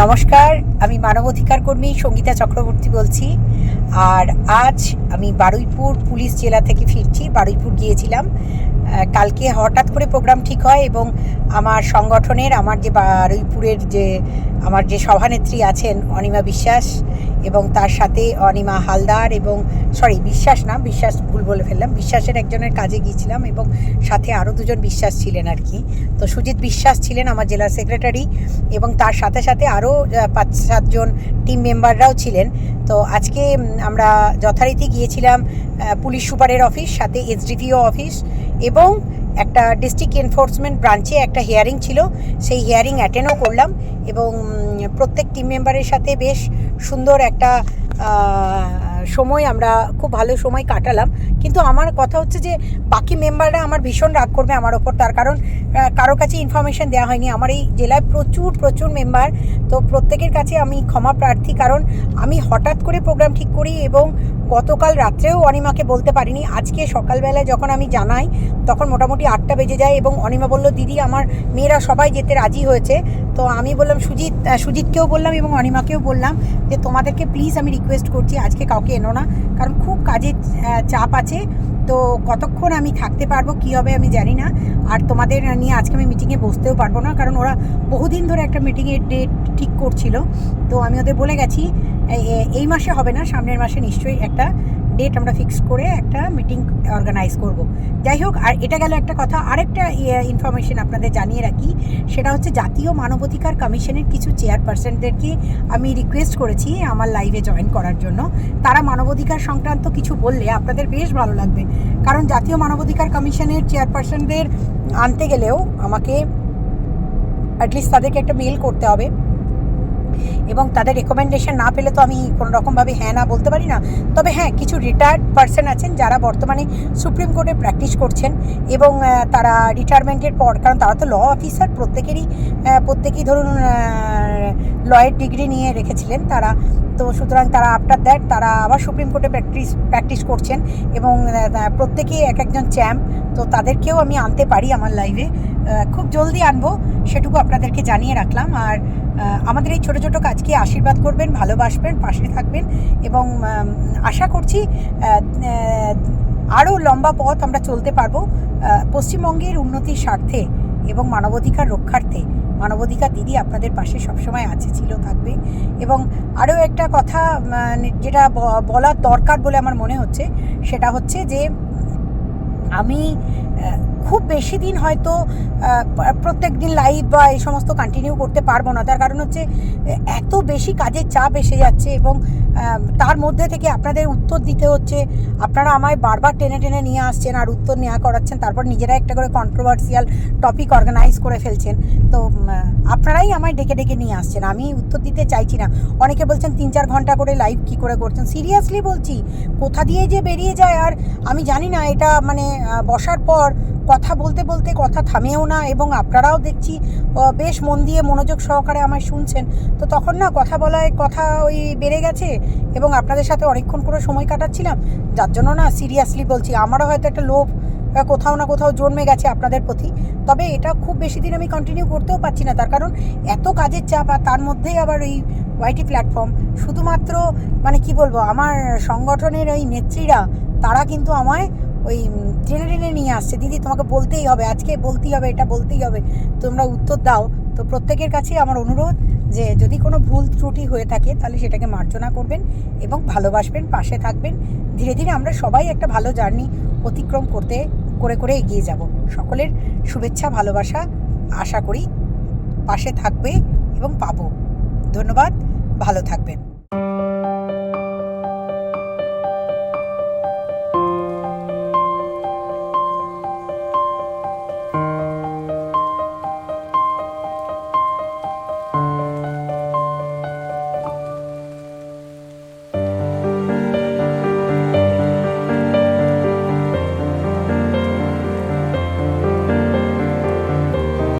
নমস্কার, আমি মানবাধিকার কর্মী সঙ্গীতা চক্রবর্তী বলছি। আর আজ আমি বারুইপুর পুলিশ জেলা থেকে ফিরছি। বারুইপুর গিয়েছিলাম। কালকে হঠাৎ করে প্রোগ্রাম ঠিক হয় এবং আমার সংগঠনের, আমার যে বারুইপুরের যে, আমার যে সভানেত্রী আছেন অনিমা বিশ্বাস এবং তার সাথে অনিমা হালদার এবং সরি বিশ্বাস না, বিশ্বাস ভুল বলে ফেললাম, বিশ্বাসের একজনের কাজে গিয়েছিলাম এবং সাথে আরও দুজন বিশ্বাস ছিলেন আর কি। তো সুজিত বিশ্বাস ছিলেন আমার জেলা সেক্রেটারি এবং তার সাথে সাথে আরও পাঁচ সাতজন টিম মেম্বাররাও ছিলেন। তো আজকে আমরা যথারীতি গিয়েছিলাম পুলিশ সুপারের অফিস সাথে এসডিপিও অফিস এবং একটা ডিস্ট্রিক্ট এনফোর্সমেন্ট ব্রাঞ্চে একটা হিয়ারিং ছিল। সেই হিয়ারিং অ্যাটেন্ডও করলাম এবং প্রত্যেক টিম মেম্বারের সাথে বেশ সুন্দর একটা সময় আমরা খুব ভালো সময় কাটালাম। কিন্তু আমার কথা হচ্ছে যে, বাকি মেম্বাররা আমার ভীষণ রাগ করবে আমার ওপর। তার কারণ কারও কাছে ইনফরমেশন দেওয়া হয়নি। আমার এই জেলায় প্রচুর প্রচুর মেম্বার তো প্রত্যেকের কাছে আমি ক্ষমা প্রার্থী। কারণ, আমি হঠাৎ করে প্রোগ্রাম ঠিক করি এবং গতকাল রাত্রেও অনিমাকে বলতে পারিনি। আজকে সকালবেলায় যখন আমি জানাই, তখন মোটামুটি আটটা বেজে যায় এবং অনিমা বলল, দিদি, আমার মেয়েরা সবাই যেতে রাজি হয়েছে। তো আমি বললাম, সুজিত সুজিতকেও বললাম এবং অনিমাকেও বললাম যে, তোমাদেরকে প্লিজ আমি রিকোয়েস্ট করছি। আজকে কাউকে এনো না। কারণ খুব কাজের চাপ আছে। তো কতক্ষণ আমি থাকতে পারব, কী হবে আমি জানি না। আর তোমাদের নিয়ে আজকে আমি মিটিংয়ে বসতেও পারব না, কারণ ওরা বহুদিন ধরে একটা মিটিংয়ের ডেট ঠিক করছিল। তো আমি ওদের বলে গেছি এই মাসে হবে না, সামনের মাসে নিশ্চয়ই একটা ডেট আমরা ফিক্স করে একটা মিটিং অর্গানাইজ করব। যাই হোক, আর এটা গেল একটা কথা। আরেকটা ইনফরমেশন আপনাদের জানিয়ে রাখি, সেটা হচ্ছে জাতীয় মানবাধিকার কমিশনের কিছু চেয়ারপারসনদেরকে আমি রিকোয়েস্ট করেছি আমার লাইভে জয়েন করার জন্য। তারা মানবাধিকার সংক্রান্ত কিছু বললে আপনাদের বেশ ভালো লাগবে। কারণ জাতীয় মানবাধিকার কমিশনের চেয়ারপারসনদের আনতে গেলেও আমাকে অ্যাটলিস্ট তাদেরকে একটা মেল করতে হবে। এবং তাদের রেকমেন্ডেশন না পেলে তো আমি কোনো রকমভাবে হ্যাঁ না বলতে পারি না। তবে হ্যাঁ কিছু রিটায়ার্ড পার্সন আছেন যারা বর্তমানে সুপ্রিম কোর্টে প্র্যাকটিস করছেন এবং তারা রিটায়ারমেন্টের পর, কারণ তারা তো ল অফিসার প্রত্যেকেরই প্রত্যেকেই ধরুন লয়ের ডিগ্রি নিয়ে রেখেছিলেন তারা। তো সুতরাং তারা আফটার দ্যাট তারা আবার সুপ্রিম কোর্টে প্র্যাকটিস প্র্যাকটিস করছেন এবং প্রত্যেকেই এক একজন চ্যাম্প তো তাদেরকেও আমি আনতে পারি আমার লাইভে খুব জলদি আনব, সেটুকু আপনাদেরকে জানিয়ে রাখলাম। আর আমাদের এই ছোটো ছোটো কাজকে আশীর্বাদ করবেন, ভালোবাসবেন, পাশে থাকবেন এবং আশা করছি আরও লম্বা পথ আমরা চলতে পারব পশ্চিমবঙ্গের উন্নতির স্বার্থে এবং মানবাধিকার রক্ষার্থে। মানবাধিকার দিদি আপনাদের পাশে সবসময় আছে, ছিল, থাকবে। এবং আরও একটা কথা যেটা বলার দরকার বলে আমার মনে হচ্ছে, সেটা হচ্ছে যে আমি খুব বেশি দিন হয়তো প্রত্যেক দিন লাইভ বা এই সমস্ত কন্টিনিউ করতে পারব না। তার কারণ হচ্ছে, এত বেশি কাজের চাপ এসে যাচ্ছে এবং তার মধ্যে থেকে আপনাদের উত্তর দিতে হচ্ছে। আপনারা আমায় বারবার টেনে টেনে নিয়ে আসছেন আর উত্তর নেওয়া করাচ্ছেন। তারপর নিজেরা একটা করে কন্ট্রোভার্সিয়াল টপিক অর্গানাইজ করে ফেলছেন। তো আপনারাই আমায় ডেকে ডেকে নিয়ে আসছেন। আমি উত্তর দিতে চাইছি না। অনেকে বলছেন, তিন চার ঘণ্টা করে লাইভ কী করে করছেন? সিরিয়াসলি বলছি, কোথা দিয়ে যে বেরিয়ে যায় আর আমি জানি না। এটা মানে বসার পর কথা বলতে বলতে কথা থামেও না এবং আপনারাও দেখছি বেশ মন দিয়ে মনোযোগ সহকারে আমায় শুনছেন। তো তখন না কথা বলায় কথা ওই বেড়ে গেছে এবং আপনাদের সাথে অনেকক্ষণ করে সময় কাটাচ্ছিলাম। যার জন্য না সিরিয়াসলি বলছি, আমারও হয়তো একটা লোভ কোথাও না কোথাও জন্মে গেছে আপনাদের প্রতি। তবে এটা খুব বেশি দিন আমি কন্টিনিউ করতেও পারছি না। তার কারণ এত কাজের চাপ আর তার মধ্যেই আবার এই ওয়াইটি প্ল্যাটফর্ম শুধুমাত্র মানে কি বলব, আমার সংগঠনের ওই নেত্রীরা, তারা কিন্তু আমায় ওই টেনে টেনে নিয়ে আসছে। দিদি, তোমাকে বলতেই হবে, আজকে বলতেই হবে, এটা বলতেই হবে। তোমরা উত্তর দাও। তো প্রত্যেকের কাছে আমার অনুরোধ যে, যদি কোনো ভুল ত্রুটি হয়ে থাকে, তাহলে সেটাকে মার্জনা করবেন এবং ভালোবাসবেন, পাশে থাকবেন। ধীরে ধীরে আমরা সবাই একটা ভালো জার্নি অতিক্রম করতে, করে করে এগিয়ে যাব। সকলের শুভেচ্ছা, ভালোবাসা আশা করি পাশে থাকবে এবং পাবো। ধন্যবাদ, ভালো থাকবেন।